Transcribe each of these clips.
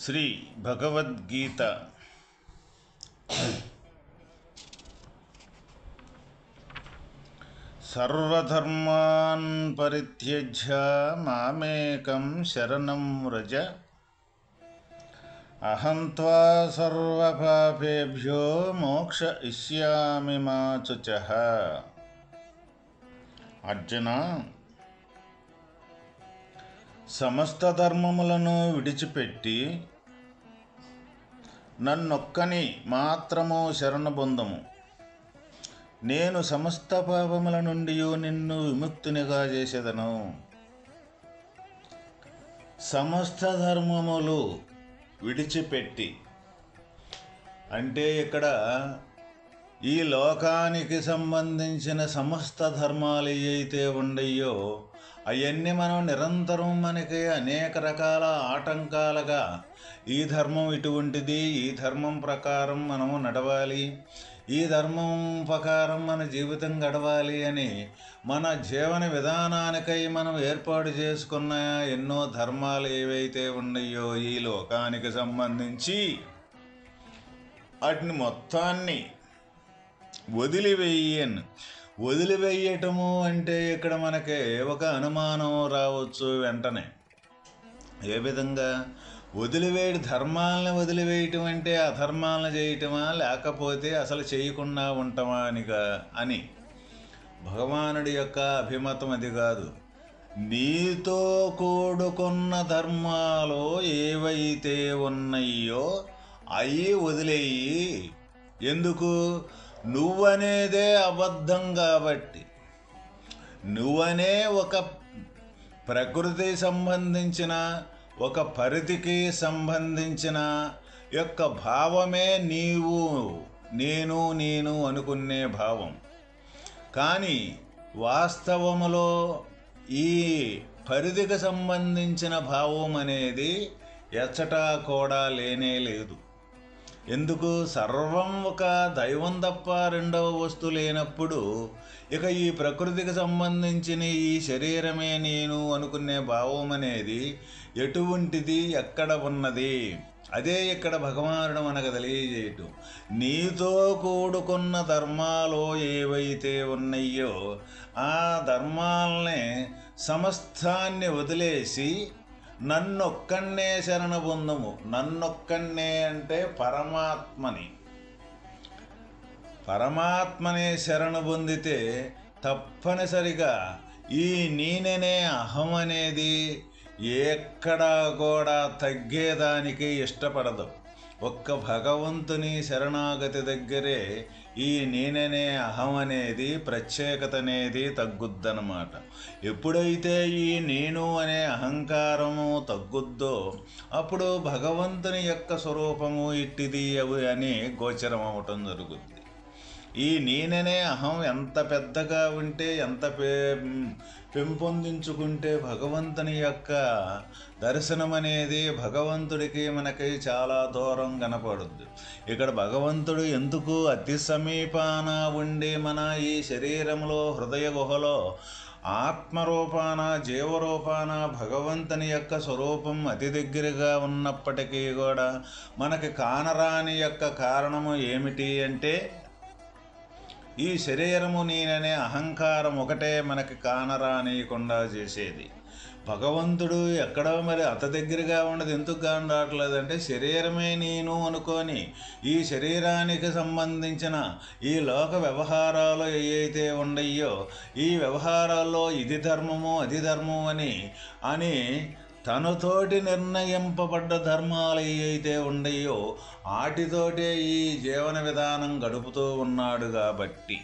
श्री भगवद्गीता। सर्वधर्मान् परित्यज्य मामेकं शरणं व्रज। अहं त्वा सर्वपापेभ्यो मोक्ष इष्यामि मा शुचः। अर्जुन సమస్త ధర్మములను విడిచిపెట్టి నన్నొక్కని మాత్రము శరణబొందము. నేను సమస్త పాపముల నుండి నిన్ను విముక్తునిగా చేసేదను. సమస్త ధర్మములు విడిచిపెట్టి. అంటే ఇక్కడ ఈ లోకానికి సంబంధించిన సమస్త ధర్మాలు ఏవైతే ఉండయో అవన్నీ మనం నిరంతరం మనకి అనేక రకాల ఆటంకాలుగా ఈ ధర్మం ఇటువంటిది ఈ ధర్మం ప్రకారం మనము నడవాలి ఈ ధర్మం ప్రకారం మన జీవితం గడవాలి అని మన జీవన విధానానికై మనం ఏర్పాటు చేసుకున్న ఎన్నో ధర్మాలు ఏవైతే ఉన్నాయో ఈ లోకానికి సంబంధించి వాటిని మొత్తాన్ని వదిలివేయను వదిలివేయటము అంటే ఇక్కడ మనకి ఒక అనుమానం రావచ్చు వెంటనే. ఏ విధంగా? వదిలివేయడు ధర్మాలను వదిలివేయటం అంటే అధర్మాలను చేయటమా? లేకపోతే అసలు చేయకుండా ఉంటామా అనిగా అని. భగవానుడి యొక్క అభిమతం అది కాదు. నీతో కూడుకున్న ధర్మాలు ఏవైతే ఉన్నాయో అవి వదిలేయి. ఎందుకు? నువ్వనేదే అబద్ధం కాబట్టి నువ్వనే ఒక ప్రకృతి సంబంధించిన ఒక పరిధికి సంబంధించిన యొక్క భావమే నీవు నేను నేను అనుకునే భావం. కానీ వాస్తవములో ఈ పరిధికి సంబంధించిన భావం అనేది ఎచ్చటా కూడా లేనే లేదు. ఎందుకు సర్వం ఒక దైవం తప్ప రెండవ వస్తువు లేనప్పుడు ఇక ఈ ప్రకృతికి సంబంధించిన ఈ శరీరమే నేను అనుకునే భావం అనేది ఎటువంటిది ఎక్కడ ఉన్నది? అదే ఇక్కడ భగవానుడు మనకు తెలియజేయటం నీతో కూడుకున్న ధర్మాలు ఏవైతే ఉన్నాయో ఆ ధర్మాలనే సమస్తాన్ని వదిలేసి నన్నొక్కనే శరణ పొందము నన్నొక్కనే అంటే పరమాత్మని. పరమాత్మనే శరణ పొందితే తప్పనిసరిగా ఈ నేననే అహం అనేది ఎక్కడా కూడా తగ్గేదానికి ఇష్టపడదు. ఒక్క భగవంతుని శరణాగతి దగ్గరే ఈ నేననే అహం అనేది ప్రత్యేకత అనేది తగ్గుద్దనమాట ఎప్పుడైతే ఈ నేను అనే అహంకారము తగ్గుద్దో అప్పుడు భగవంతుని యొక్క స్వరూపము ఇట్టిది అవి అని గోచరం అవటం జరుగుద్ది. ఈ నేననే అహం ఎంత పెద్దగా ఉంటే ఎంత పే పెంపొందించుకుంటే భగవంతుని యొక్క దర్శనం అనేది భగవంతుడికి మనకి చాలా దూరం కనపడుద్ది. ఇక్కడ భగవంతుడు ఎందుకు అతి సమీపాన ఉండి మన ఈ శరీరంలో హృదయ గుహలో ఆత్మరూపాన జీవరూపాన భగవంతుని యొక్క స్వరూపం అతి దగ్గరగా ఉన్నప్పటికీ కూడా మనకి కానరాని యొక్క కారణము ఏమిటి అంటే ఈ శరీరము నేననే అహంకారం ఒకటే మనకి కానరానియకుండా చేసేది. భగవంతుడు ఎక్కడో మరి అత దగ్గరగా ఉండదు. ఎందుకు కాని రావట్లేదంటే శరీరమే నేను అనుకొని ఈ శరీరానికి సంబంధించిన ఈ లోక వ్యవహారాలు ఏవైతే ఉండయో ఈ వ్యవహారాల్లో ఇది ధర్మము అది ధర్మం అని అని తనతోటి నిర్ణయింపబడ్డ ధర్మాలు ఏవైతే ఉండయో ఆటితోటే ఈ జీవన విధానం గడుపుతూ ఉన్నాడు కాబట్టి.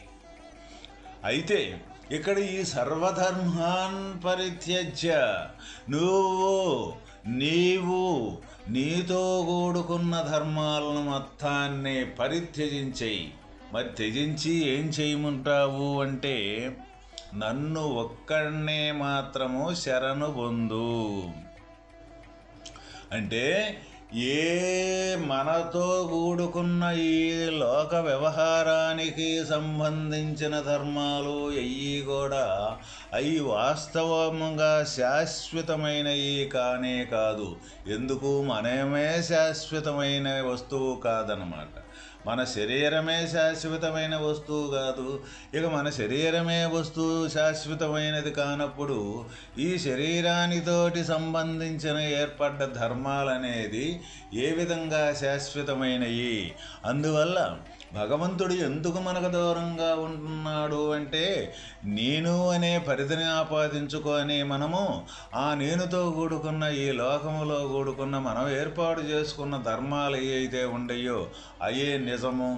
అయితే ఇక్కడ ఈ సర్వధర్మాన్ పరిత్యజ్య. నువ్వు నీవు నీతో కూడుకున్న ధర్మాలను మొత్తాన్ని పరిత్యజించేయి. మరి త్యజించి ఏం చేయమంటావు అంటే నన్ను ఒక్కడనే మాత్రము శరణు పొందు అంటే ఏ మనతో కూడుకున్న ఈ లోక వ్యవహారానికి సంబంధించిన ధర్మాలు అయ్యి కూడా అవి వాస్తవంగా శాశ్వతమైనవి కానే కాదు. ఎందుకు? మనమే శాశ్వతమైన వస్తువు కాదనమాట మన శరీరమే శాశ్వతమైన వస్తువు కాదు. ఇక మన శరీరమే వస్తువు శాశ్వతమైనది కానప్పుడు ఈ శరీరానితోటి సంబంధించిన ఏర్పడ్డ ధర్మాలనేది ఏ విధంగా శాశ్వతమైనవి అందువల్ల భగవంతుడు ఎందుకు మనకు దూరంగా ఉంటున్నాడు అంటే నేను అనే పరిధిని ఆపాదించుకొని మనము ఆ నేనుతో కూడుకున్న ఈ లోకములో కూడుకున్న మనం ఏర్పాటు చేసుకున్న ధర్మాలు ఏ అయితే ఉండయో అయే నిజము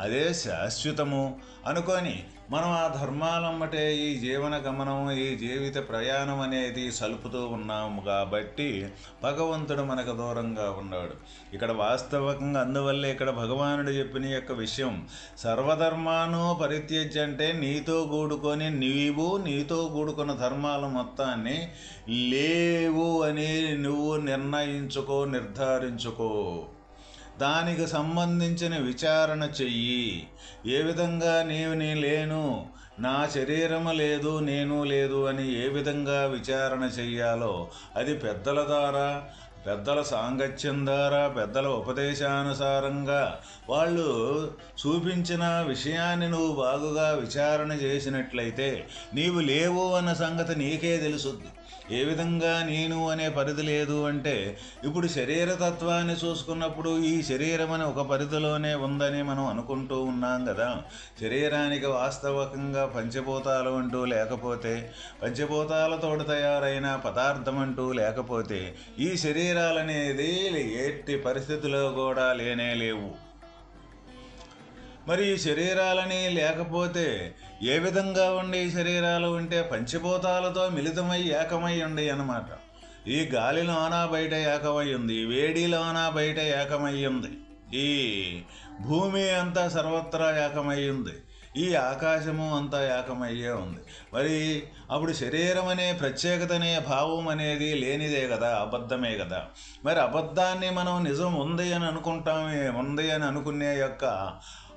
అదే శాశ్వతము అనుకొని మనం ఆ ధర్మాలమ్మటే ఈ జీవన గమనం ఈ జీవిత ప్రయాణం అనేది సలుపుతూ ఉన్నాము కాబట్టి భగవంతుడు మనకు దూరంగా ఉన్నాడు. ఇక్కడ వాస్తవకంగా అందువల్లే ఇక్కడ భగవానుడు చెప్పిన యొక్క విషయం సర్వధర్మాను పరిత్యజ్య అంటే నీతో కూడుకొని నీవు నీతో కూడుకున్న ధర్మాల మొత్తాన్ని లేవు అని నువ్వు నిర్ణయించుకో నిర్ధారించుకో. దానికి సంబంధించిన విచారణ చెయ్యి. ఏ విధంగా నీవు నీ లేను నా శరీరము లేదు నేను లేదు అని ఏ విధంగా విచారణ చెయ్యాలో అది పెద్దల ద్వారా పెద్దల సాంగత్యం ద్వారా పెద్దల ఉపదేశానుసారంగా వాళ్ళు చూపించిన విషయాన్ని నువ్వు బాగుగా విచారణ చేసినట్లయితే నీవు లేవు అన్న సంగతి నీకే తెలుసుద్ది. ఏ విధంగా నేను అనే పరిధి లేదు అంటే ఇప్పుడు శరీరతత్వాన్ని చూసుకున్నప్పుడు ఈ శరీరం అని ఒక పరిధిలోనే ఉందని మనం అనుకుంటూ ఉన్నాం కదా. శరీరానికి వాస్తవకంగా పంచభూతాలు అంటూ లేకపోతే పంచభూతాలతోటి తయారైన పదార్థం అంటూ లేకపోతే ఈ తీరాలనేది ఎట్టి పరిస్థితిలో కూడా లేనే లేవు. మరి ఈ శరీరాలని లేకపోతే ఏ విధంగా ఉండే శరీరాలు ఉంటే పంచభూతాలతో మిళితమై ఏకమై ఉండే అన్నమాట. ఈ గాలిలోన బయట ఏకమై ఉంది వేడిలోన బయట ఏకమై ఉంది ఈ భూమి అంతా సర్వత్రా ఏకమై ఉంది. ఈ ఆకాశము అంతా ఏకమయ్యే ఉంది. మరి అప్పుడు శరీరం అనే ప్రత్యేకత అనే భావం అనేది లేనిదే కదా అబద్ధమే కదా. మరి అబద్ధాన్ని మనం నిజం ఉంది అని అనుకుంటామే ఉంది అని అనుకునే యొక్క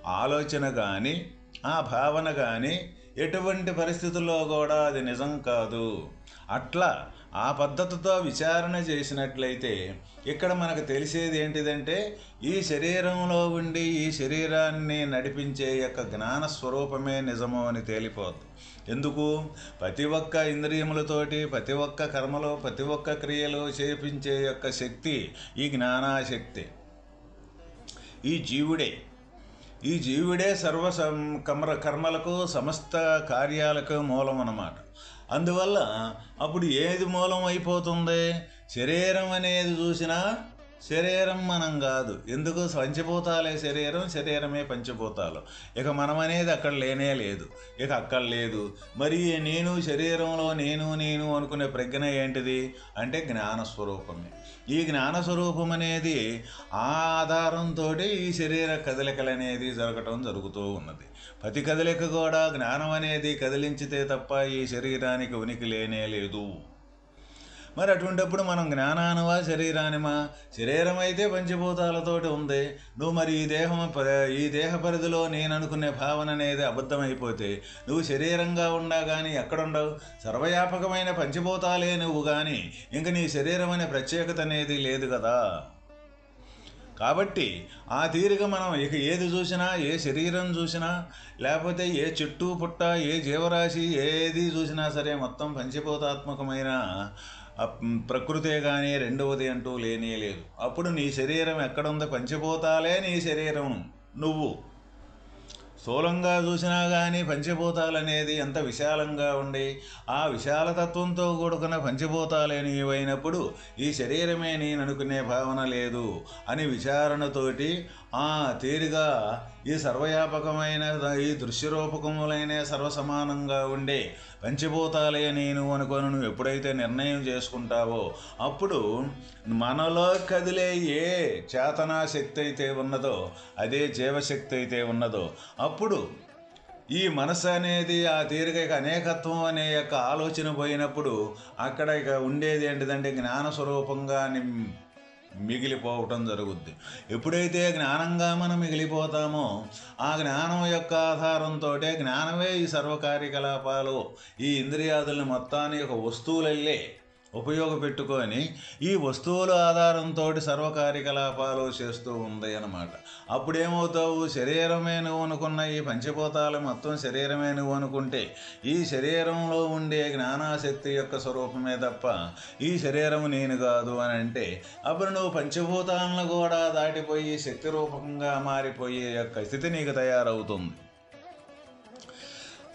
ఆలోచన కానీ ఆ భావన కానీ ఎటువంటి పరిస్థితుల్లో కూడా అది నిజం కాదు. అట్లా ఆ పద్ధతితో విచారణ చేసినట్లయితే ఇక్కడ మనకు తెలిసేది ఏంటిదంటే ఈ శరీరంలో ఉండి ఈ శరీరాన్ని నడిపించే యొక్క జ్ఞాన స్వరూపమే నిజము అని తేలిపోద్ది. ఎందుకు? ప్రతి ఒక్క ఇంద్రియములతోటి ప్రతి ఒక్క కర్మలో ప్రతి ఒక్క క్రియలు చేపించే యొక్క శక్తి ఈ జ్ఞానాశక్తి. ఈ జీవుడే. ఈ జీవుడే సర్వ కమర కర్మలకు సమస్త కార్యాలకు మూలం అన్నమాట అందువల్ల అప్పుడు ఏది మూలం అయిపోతుంది? శరీరం అనేది చూసినా శరీరం మనం కాదు. ఎందుకు? పంచభూతాలే శరీరం శరీరమే పంచభూతాలు. ఇక మనం అనేది అక్కడ లేనే లేదు. ఇక అక్కడ లేదు. మరి నేను శరీరంలో నేను నేను అనుకునే ప్రజ్ఞ ఏంటిది? అంటే జ్ఞానస్వరూపమే. ఈ జ్ఞానస్వరూపం అనేది ఆ ఆధారంతో ఈ శరీర కదలికలు అనేది జరగటం జరుగుతూ ఉన్నది. ప్రతి కదలిక కూడా జ్ఞానం అనేది కదిలించితే తప్ప ఈ శరీరానికి ఉనికి లేనే లేదు. మరి అటువంటిప్పుడు మనం జ్ఞానానువా శరీరానిమా? శరీరం అయితే పంచభూతాలతోటి ఉంది. నువ్వు మరి ఈ దేహం ఈ దేహ పరిధిలో నేను అనుకునే భావన అనేది అబద్ధమైపోతే నువ్వు శరీరంగా ఉండా కానీ ఎక్కడుండవు? సర్వవ్యాపకమైన పంచభూతాలే నువ్వు కానీ ఇంక నీ శరీరం అనే ప్రత్యేకత అనేది లేదు కదా. కాబట్టి ఆ తీరిక మనం ఇక ఏది చూసినా ఏ శరీరం చూసినా లేకపోతే ఏ చెట్టు పుట్ట ఏ జీవరాశి ఏది చూసినా సరే మొత్తం పంచభూతాత్మకమైన ప్రకృతే కానీ రెండవది అంటూ లేనే లేదు. అప్పుడు నీ శరీరం ఎక్కడుందో? పంచభూతాలే నీ శరీరం నువ్వు. స్థూలంగా చూసినా కానీ పంచభూతాలనేది ఎంత విశాలంగా ఉండి ఆ విశాలతత్వంతో కూడుకున్న పంచభూతాలే నీవైనప్పుడు ఈ శరీరమే నేను అనుకునే భావన లేదు అని విచారణతోటి ఆ తీరుగా ఈ సర్వవ్యాపకమైన ఈ దృశ్యరూపకములైన సర్వసమానంగా ఉండే పంచభూతాలే నేను అనుకొని నువ్వు ఎప్పుడైతే నిర్ణయం చేసుకుంటావో అప్పుడు మనలో కదిలే ఏ చేతనా శక్తి అయితే ఉన్నదో అదే జీవశక్తి అయితే ఉన్నదో అప్పుడు ఈ మనసు అనేది ఆ తీరిక ఇక అనేకత్వం అనే యొక్క ఆలోచన పోయినప్పుడు అక్కడ ఇక ఉండేది ఏంటిదంటే జ్ఞాన స్వరూపంగా నిమ్- మిగిలిపోవటం జరుగుద్ది. ఎప్పుడైతే జ్ఞానంగా మనం మిగిలిపోతామో ఆ జ్ఞానం యొక్క ఆధారంతో జ్ఞానమే ఈ సర్వకార్యకలాపాలు. ఈ ఇంద్రియాదుల్ని మొత్తాన్ని ఒక వస్తువులల్లే ఉపయోగపెట్టుకొని ఈ వస్తువుల ఆధారంతో సర్వకార్యకలాపాలు చేస్తూ ఉంది అన్నమాట. అప్పుడేమవుతావు? శరీరమే నువ్వు అనుకున్న ఈ పంచభూతాలు మొత్తం శరీరమే నువ్వు అనుకుంటే ఈ శరీరంలో ఉండే జ్ఞానాశక్తి యొక్క స్వరూపమే తప్ప ఈ శరీరం నేను కాదు అని అంటే అప్పుడు నువ్వు పంచభూతాలను కూడా దాటిపోయి శక్తి రూపకంగా మారిపోయే యొక్క స్థితి నీకు తయారవుతుంది.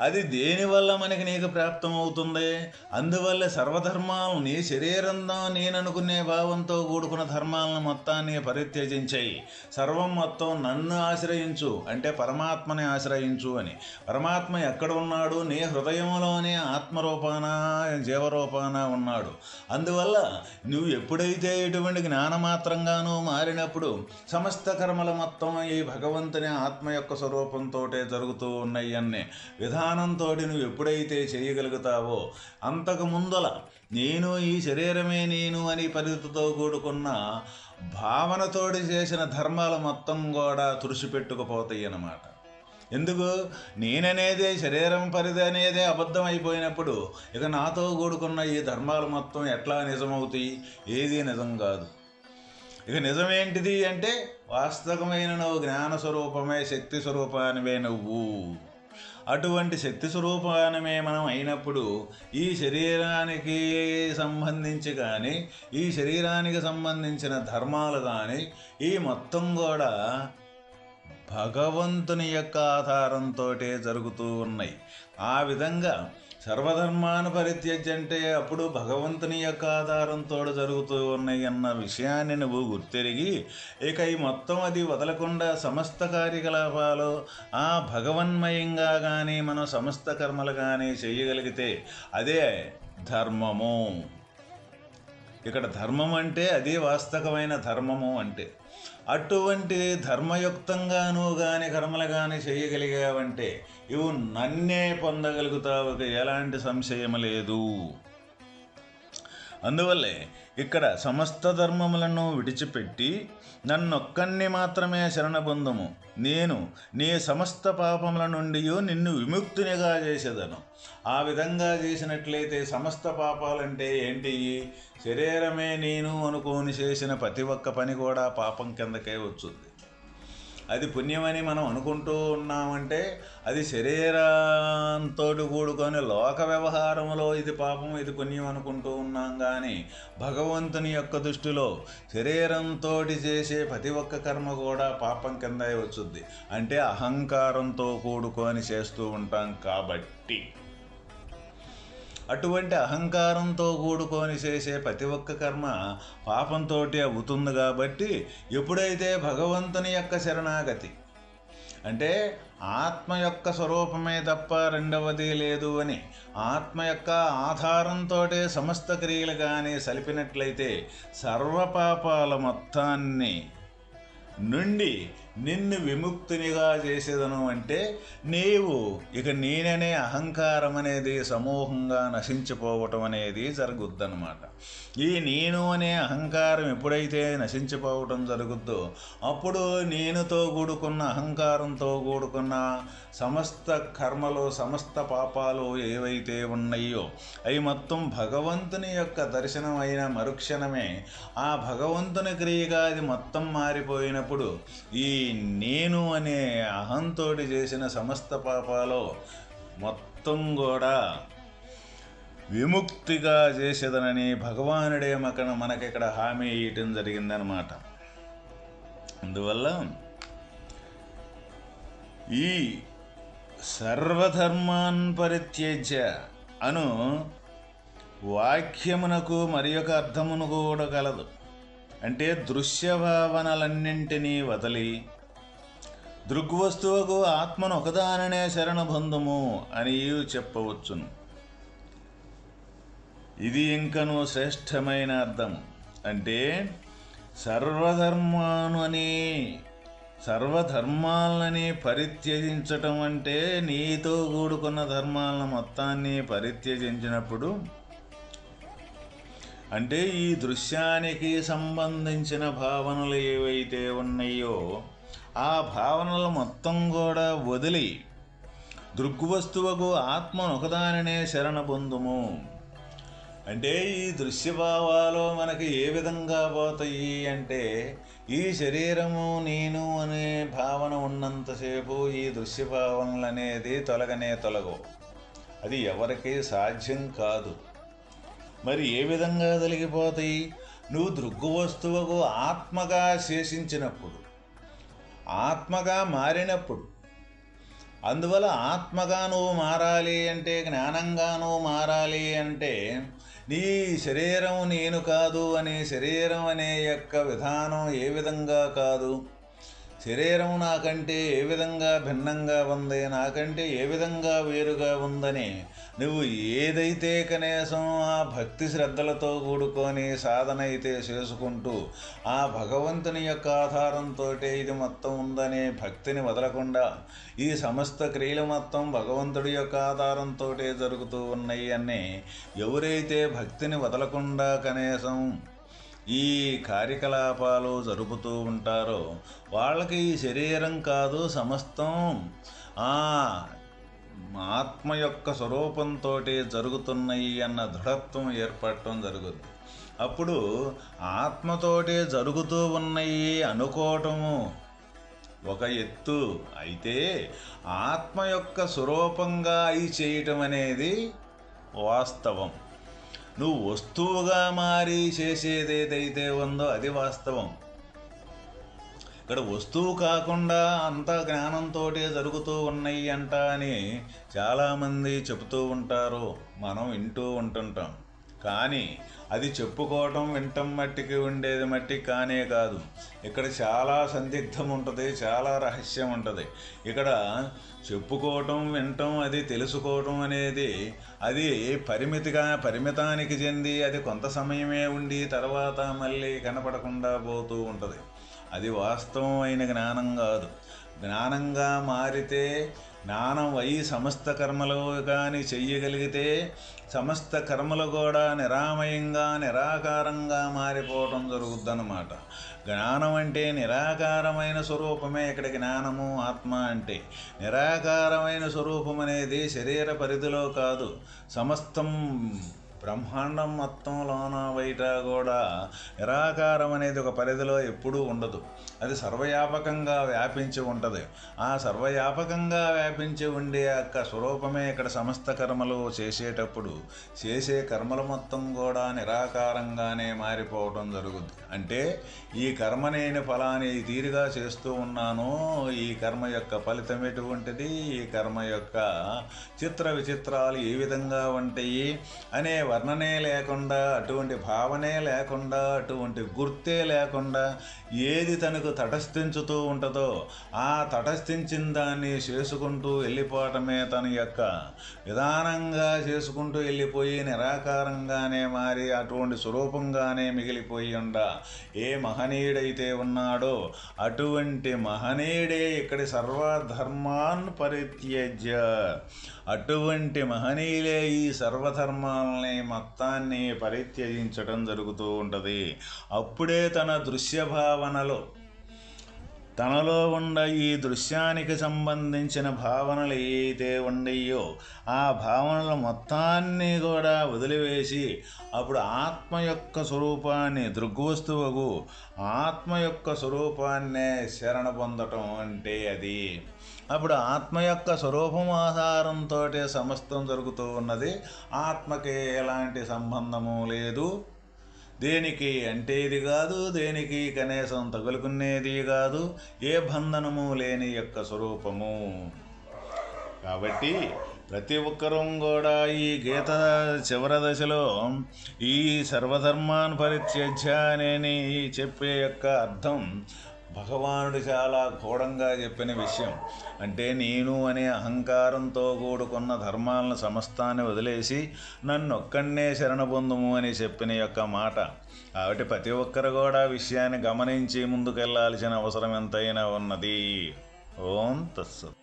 అది దేనివల్ల మనకి నీకు ప్రాప్తమవుతుంది అందువల్ల సర్వధర్మాలను నీ శరీరంలో నేను అనుకునే భావంతో కూడుకున్న ధర్మాలను మొత్తాన్ని పరిత్యజించాయి. సర్వం మొత్తం నన్ను ఆశ్రయించు అంటే పరమాత్మని ఆశ్రయించు అని. పరమాత్మ ఎక్కడ ఉన్నాడు? నీ హృదయంలోనే ఆత్మరూపాన జీవరూపాన ఉన్నాడు. అందువల్ల నువ్వు ఎప్పుడైతే ఇటువంటి జ్ఞానమాత్రంగానూ మారినప్పుడు సమస్త కర్మల మొత్తం ఈ భగవంతుని ఆత్మ యొక్క స్వరూపంతో జరుగుతూ ఉన్నాయి అనే విధానంతో నువ్వు ఎప్పుడైతే చేయగలుగుతావో అంతకు ముందల నేను ఈ శరీరమే నేను అని పరిధితో కూడుకున్న భావనతోడి చేసిన ధర్మాలు మొత్తం కూడా తుడిచిపెట్టుకుపోతాయి అన్నమాట. ఎందుకు? నేననేదే శరీరం పరిధి అనేదే అబద్ధం అయిపోయినప్పుడు ఇక నాతో కూడుకున్న ఈ ధర్మాలు మొత్తం ఎట్లా నిజమవుతాయి? ఏది నిజం కాదు. ఇక నిజమేంటిది అంటే వాస్తవమైన నువ్వు జ్ఞాన స్వరూపమే శక్తి స్వరూపానివే నువ్వు. అటువంటి శక్తి స్వరూపానమే మనం అయినప్పుడు ఈ శరీరానికి సంబంధించి కానీ ఈ శరీరానికి సంబంధించిన ధర్మాలు కానీ ఈ మొత్తం కూడా భగవంతుని యొక్క ఆధారంతో జరుగుతూ ఉన్నాయి. ఆ విధంగా సర్వధర్మాను పరిత్యజంటే అప్పుడు భగవంతుని యొక్క ఆధారంతో జరుగుతూ ఉన్నాయి అన్న విషయాన్ని నువ్వు గుర్తెరిగి ఇక ఈ మొత్తం అది వదలకుండా సమస్త కార్యకలాపాలు ఆ భగవన్మయంగా కానీ మనం సమస్త కర్మలు కానీ చేయగలిగితే అదే ధర్మము. ఇక్కడ ధర్మం అంటే అదే వాస్తవమైన ధర్మము అంటే. అటువంటి ధర్మయుక్తంగాను గాని కర్మలు గాని చేయగలిగావంటే ఇవి నన్నే పొందగలుగుతావు ఎలాంటి సంశయం లేదు. అందువల్లే ఇక్కడ సమస్త ధర్మములను విడిచిపెట్టి నన్నొక్కన్ని మాత్రమే శరణబొందము. నేను నీ సమస్త పాపముల నుండి నిన్ను విముక్తినిగా చేసేదను. ఆ విధంగా చేసినట్లయితే సమస్త పాపాలంటే ఏంటి? శరీరమే నేను అనుకోని చేసిన ప్రతి ఒక్క పని కూడా పాపం కిందకే వచ్చింది. అది పుణ్యమని మనం అనుకుంటూ ఉన్నామంటే అది శరీరంతో కూడుకొని లోక వ్యవహారంలో ఇది పాపం ఇది పుణ్యం అనుకుంటూ ఉన్నాం కానీ భగవంతుని యొక్క దృష్టిలో శరీరంతో చేసే ప్రతి ఒక్క కర్మ కూడా పాపం కింద వచ్చుద్ది. అంటే అహంకారంతో కూడుకొని చేస్తూ ఉంటాం కాబట్టి. అటువంటి అహంకారంతో కూడుకొని చేసే ప్రతి ఒక్క కర్మ పాపంతో అవుతుంది కాబట్టి ఎప్పుడైతే భగవంతుని యొక్క శరణాగతి అంటే ఆత్మ యొక్క స్వరూపమే తప్ప రెండవది లేదు అని ఆత్మ యొక్క ఆధారంతో సమస్త క్రియలు కానీ సలిపినట్లయితే సర్వపాపాల మొత్తాన్ని నుండి నిన్ను విముక్తినిగా చేసేదను అంటే నీవు ఇక నేననే అహంకారం అనేది సమూహంగా నశించిపోవటం అనేది జరుగుద్దనమాట ఈ నేను అనే అహంకారం ఎప్పుడైతే నశించిపోవటం జరుగుద్దో అప్పుడు నేనుతో కూడుకున్న అహంకారంతో కూడుకున్న సమస్త కర్మలు సమస్త పాపాలు ఏవైతే ఉన్నాయో అవి మొత్తం భగవంతుని యొక్క దర్శనం అయిన మరుక్షణమే. ఆ భగవంతుని క్రియగా అది మొత్తం మారిపోయినప్పుడు ఈ నేను అనే అహంతోటి చేసిన సమస్త పాపాలో మొత్తం కూడా విముక్తిగా చేసేదనని భగవానుడే మకన మనకిక్కడ హామీ ఇవ్వటం జరిగిందనమాట. అందువల్ల ఈ సర్వధర్మాన్ పరిత్యజ్య అను వాక్యమునకు మరి ఒక అర్థమును కూడా కలదు అంటే దృశ్యభావనలన్నింటినీ వదిలి దృగ్వస్తువుకు ఆత్మను ఒకదాననే శరణబంధము అని చెప్పవచ్చును. ఇది ఇంకను శ్రేష్టమైన అర్థం. అంటే సర్వధర్మాను అని సర్వధర్మాలని పరిత్యజించటం అంటే నీతో కూడుకున్న ధర్మాలను మొత్తాన్ని పరిత్యజించినప్పుడు అంటే ఈ దృశ్యానికి సంబంధించిన భావనలు ఏవైతే ఉన్నాయో ఆ భావనలు మొత్తం కూడా వదిలి దృగ్వస్తువుకు ఆత్మనొకదానినే శరణ పొందుము. అంటే ఈ దృశ్యభావాలు మనకి ఏ విధంగా పోతాయి అంటే ఈ శరీరము నేను అనే భావన ఉన్నంతసేపు ఈ దృశ్యభావనలు అనేది తొలగనే తొలగవు. అది ఎవరికీ సాధ్యం కాదు. మరి ఏ విధంగా తొలగిపోతాయి? నువ్వు దృగ్గు వస్తువుకు ఆత్మగా శేషించినప్పుడు ఆత్మగా మారినప్పుడు. అందువల్ల ఆత్మగా నువ్వు మారాలి అంటే జ్ఞానంగా నువ్వు మారాలి అంటే నీ శరీరం నేను కాదు అనే శరీరం అనే యొక్క విధానం ఏ విధంగా కాదు. శరీరం నాకంటే ఏ విధంగా భిన్నంగా ఉంది నాకంటే ఏ విధంగా వేరుగా ఉందని నువ్వు ఏదైతే కనీసం ఆ భక్తి శ్రద్ధలతో కూడుకొని సాధన అయితే చేసుకుంటూ ఆ భగవంతుని యొక్క ఆధారంతో ఇది మొత్తం ఉందనే భక్తిని వదలకుండా ఈ సమస్త క్రియలు మొత్తం భగవంతుడి యొక్క ఆధారంతో జరుగుతూ ఉన్నాయి అని ఎవరైతే భక్తిని వదలకుండా కనీసం ఈ కార్యకలాపాలు జరుపుతూ ఉంటారో వాళ్ళకి ఈ శరీరం కాదు సమస్తం. ఆత్మ యొక్క స్వరూపంతో జరుగుతున్నాయి అన్న దృఢత్వం ఏర్పడటం జరుగుద్ది. అప్పుడు ఆత్మతోటే జరుగుతూ ఉన్నాయి అనుకోవటము ఒక ఎత్తు. అయితే ఆత్మ యొక్క స్వరూపంగా అయి చేయటం అనేది వాస్తవం. నువ్వు వస్తువుగా మారి చేసేది ఏదైతే ఉందో అది వాస్తవం. ఇక్కడ వస్తువు కాకుండా అంత జ్ఞానంతో జరుగుతూ ఉన్నాయి అంట అని చాలామంది చెబుతూ ఉంటారు. మనం వింటూ ఉంటుంటాం. కానీ అది చెప్పుకోవటం వింటం మట్టికి ఉండేది మట్టి కానే కాదు. ఇక్కడ చాలా సందిగ్ధం ఉంటుంది చాలా రహస్యం ఉంటుంది. ఇక్కడ చెప్పుకోవటం వినటం అది తెలుసుకోవటం అనేది అది పరిమితిగా పరిమితానికి చెంది అది కొంత సమయమే ఉండి తర్వాత మళ్ళీ కనపడకుండా పోతూ ఉంటుంది. అది వాస్తవమైన జ్ఞానం కాదు. జ్ఞానంగా మారితే జ్ఞానం అయి సమస్త కర్మలు కానీ చెయ్యగలిగితే సమస్త కర్మలు కూడా నిరామయంగా నిరాకారంగా మారిపోవటం జరుగుద్దన్నమాట. జ్ఞానం అంటే నిరాకారమైన స్వరూపమే ఇక్కడ జ్ఞానము ఆత్మ అంటే. నిరాకారమైన స్వరూపం అనేది శరీర పరిధిలో కాదు. సమస్తం బ్రహ్మాండం మొత్తంలోన బయట కూడా నిరాకారం అనేది ఒక పరిధిలో ఎప్పుడూ ఉండదు. అది సర్వవ్యాపకంగా వ్యాపించి ఉంటుంది. ఆ సర్వవ్యాపకంగా వ్యాపించి ఉండే యొక్క స్వరూపమే ఇక్కడ సమస్త కర్మలు చేసేటప్పుడు చేసే కర్మలు మొత్తం కూడా నిరాకారంగానే మారిపోవడం జరుగుద్ది. అంటే ఈ కర్మ నేను ఫలాన్ని తీరుగా చేస్తూ ఉన్నాను ఈ కర్మ యొక్క ఫలితం ఎటువంటిది? ఈ కర్మ యొక్క చిత్ర విచిత్రాలు ఏ విధంగా ఉంటాయి? అనే వర్ణనే లేకుండా అటువంటి భావనే లేకుండా అటువంటి గుర్తే లేకుండా ఏది తనకు తటస్థించుతూ ఉంటుందో ఆ తటస్థించిన దాన్ని చేసుకుంటూ వెళ్ళిపోవటమే తన యొక్క విధానంగా చేసుకుంటూ వెళ్ళిపోయి నిరాకారంగానే మారి అటువంటి స్వరూపంగానే మిగిలిపోయి ఉండ. ఏ మహనీయుడైతే ఉన్నాడో అటువంటి మహనీయుడే ఇక్కడి సర్వధర్మాన్ పరిత్యజ్య. అటువంటి మహనీయులే ఈ సర్వధర్మాలని మొత్తాన్ని పరిత్యజించడం జరుగుతూ ఉంటుంది. అప్పుడే తన దృశ్యభావనలో తనలో ఉండ ఈ దృశ్యానికి సంబంధించిన భావనలు ఏదైతే ఉండయో ఆ భావనల మొత్తాన్ని కూడా వదిలివేసి అప్పుడు ఆత్మ యొక్క స్వరూపాన్ని దృగ్వస్తువుకు ఆత్మ యొక్క స్వరూపాన్నే శరణ పొందటం అంటే అది. అప్పుడు ఆత్మ యొక్క స్వరూపం ఆధారంతో సమస్తం జరుగుతూ ఉన్నది. ఆత్మకి ఎలాంటి సంబంధము లేదు. దేనికి అంటేది కాదు దేనికి కనీసం తగులుకునేది కాదు ఏ బంధనము లేని యొక్క స్వరూపము. కాబట్టి ప్రతి ఒక్కరూ కూడా ఈ గీత చివరి దశలో ఈ సర్వధర్మాన్ పరిత్యజ్య చెప్పే యొక్క అర్థం భగవానుడు చాలా ఘోరంగా చెప్పిన విషయం. అంటే నేను అనే అహంకారంతో కూడుకున్న ధర్మాలను సమస్తాన్ని వదిలేసి నన్ను ఒక్కడనే శరణబొందుము అని చెప్పిన యొక్క మాట. కాబట్టి ప్రతి ఒక్కరు కూడా విషయాన్ని గమనించి ముందుకెళ్ళాల్సిన అవసరం ఎంతైనా ఉన్నది. ఓం తస్సు